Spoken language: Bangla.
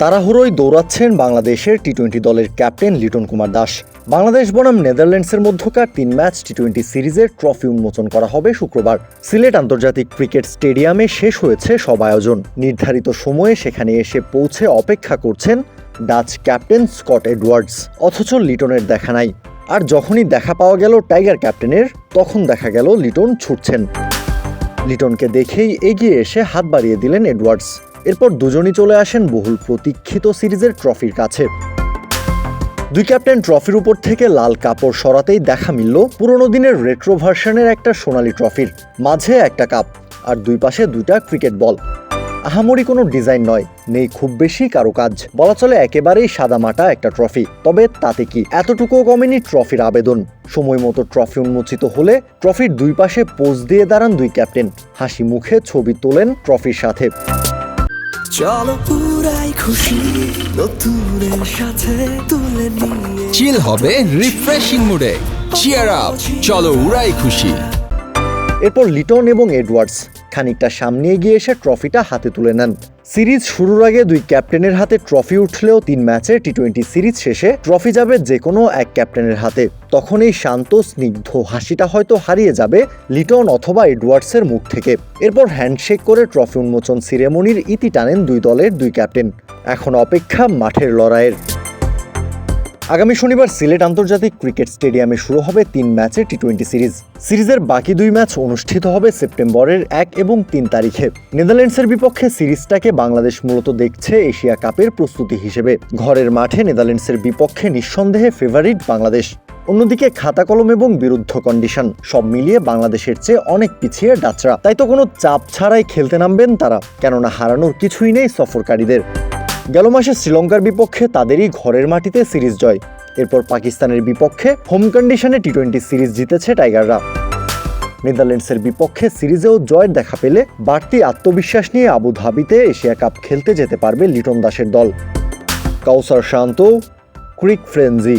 তাড়াহুড়োয় দৌড়াচ্ছেন বাংলাদেশের টি টোয়েন্টি দলের ক্যাপ্টেন লিটন কুমার দাস। বাংলাদেশ বনাম নেদারল্যান্ডসের মধ্যকার তিন ম্যাচ টি টোয়েন্টি সিরিজের ট্রফি উন্মোচন করা হবে শুক্রবার। সিলেট আন্তর্জাতিক ক্রিকেট স্টেডিয়ামে শেষ হয়েছে সব আয়োজন। নির্ধারিত সময়ে সেখানে এসে পৌঁছে অপেক্ষা করছেন ডাচ ক্যাপ্টেন স্কট এডওয়ার্ডস। অথচ লিটনের দেখা নাই। আর যখনই দেখা পাওয়া গেল টাইগার ক্যাপ্টেনের, তখন দেখা গেল লিটন ছুটছেন। লিটনকে দেখেই এগিয়ে এসে হাত বাড়িয়ে দিলেন এডওয়ার্ডস। এরপর দুজনই চলে আসেন বহুল প্রতীক্ষিত সিরিজের ট্রফির কাছে। দুই ক্যাপ্টেন ট্রফির উপর থেকে লাল কাপড় সরাতেই দেখা মিলল পুরনো দিনের রেট্রো ভার্সনের একটা সোনালি ট্রফির, মাঝে একটা কাপ, আর দুই পাশে দুইটা ক্রিকেট বল। আহামরি কোনো ডিজাইন নয়, নেই খুব বেশি কারও কাজ বলা চলে একেবারেই সাদামাটা একটা ট্রফি, তবে তাতে কি? এতটুকুও কমেনি ট্রফির আবেদন। সময় মতো ট্রফি উন্মোচিত হলে ট্রফির দুই পাশে পোজ দিয়ে দাঁড়ান দুই ক্যাপ্টেন, হাসি মুখে ছবি তোলেন ট্রফির সাথে। চলো পুরাই খুশি নতুনের সাথে তুলে নিয়ে চিল হবে রিফ্রেশিং মুডে চিয়ার আপ চলো উড়াই খুশি। এরপর লিটন এবং এডওয়ার্ডস খানিকটা সামনে এগিয়ে এসে ট্রফিটা হাতে তুলে নেন। সিরিজ শুরুর আগে দুই ক্যাপ্টেনের হাতে ট্রফি উঠলেও তিন ম্যাচের টি টোয়েন্টি সিরিজ শেষে ট্রফি যাবে যে কোনো এক ক্যাপ্টেনের হাতে। তখন এই শান্ত, স্নিগ্ধ হাসিটা হয়তো হারিয়ে যাবে লিটন অথবা এডওয়ার্ডসের মুখ থেকে। এরপর হ্যান্ডশেক করে ট্রফি উন্মোচন সিরেমনির ইতি টানেন দুই দলের দুই ক্যাপ্টেন। এখন অপেক্ষা মাঠের লড়াইয়ের। আগামী শনিবার সিলেট আন্তর্জাতিক ক্রিকেট স্টেডিয়ামে শুরু হবে তিন ম্যাচের টি টোয়েন্টি সিরিজ। সিরিজের বাকি দুই ম্যাচ অনুষ্ঠিত হবে সেপ্টেম্বরের এক এবং তিন তারিখে। নেদারল্যান্ডসের বিপক্ষে সিরিজটাকে বাংলাদেশ মূলত দেখছে এশিয়া কাপের প্রস্তুতি হিসেবে। ঘরের মাঠে নেদারল্যান্ডসের বিপক্ষে নিঃসন্দেহে ফেভারিট বাংলাদেশ। অন্যদিকে খাতা কলম এবং বিরুদ্ধ কন্ডিশন, সব মিলিয়ে বাংলাদেশের চেয়ে অনেক পিছিয়ে ডাচরা। তাই তো কোনো চাপ ছাড়াই খেলতে নামবেন তারা, কেননা হারানোর কিছুই নেই সফরকারীদের। গেল মাসে শ্রীলঙ্কার বিপক্ষে তাদেরই ঘরের মাটিতে সিরিজ জয়। এরপর পাকিস্তানের বিপক্ষে হোম কন্ডিশনে টি টোয়েন্টি সিরিজ জিতেছে টাইগাররা। নেদারল্যান্ডসের বিপক্ষে সিরিজেও জয়ের দেখা পেলে বাড়তি আত্মবিশ্বাস নিয়ে আবুধাবিতে এশিয়া কাপ খেলতে যেতে পারবে লিটন দাসের দল। কাউসার শান্ত, ক্রিক ফ্রেঞ্জি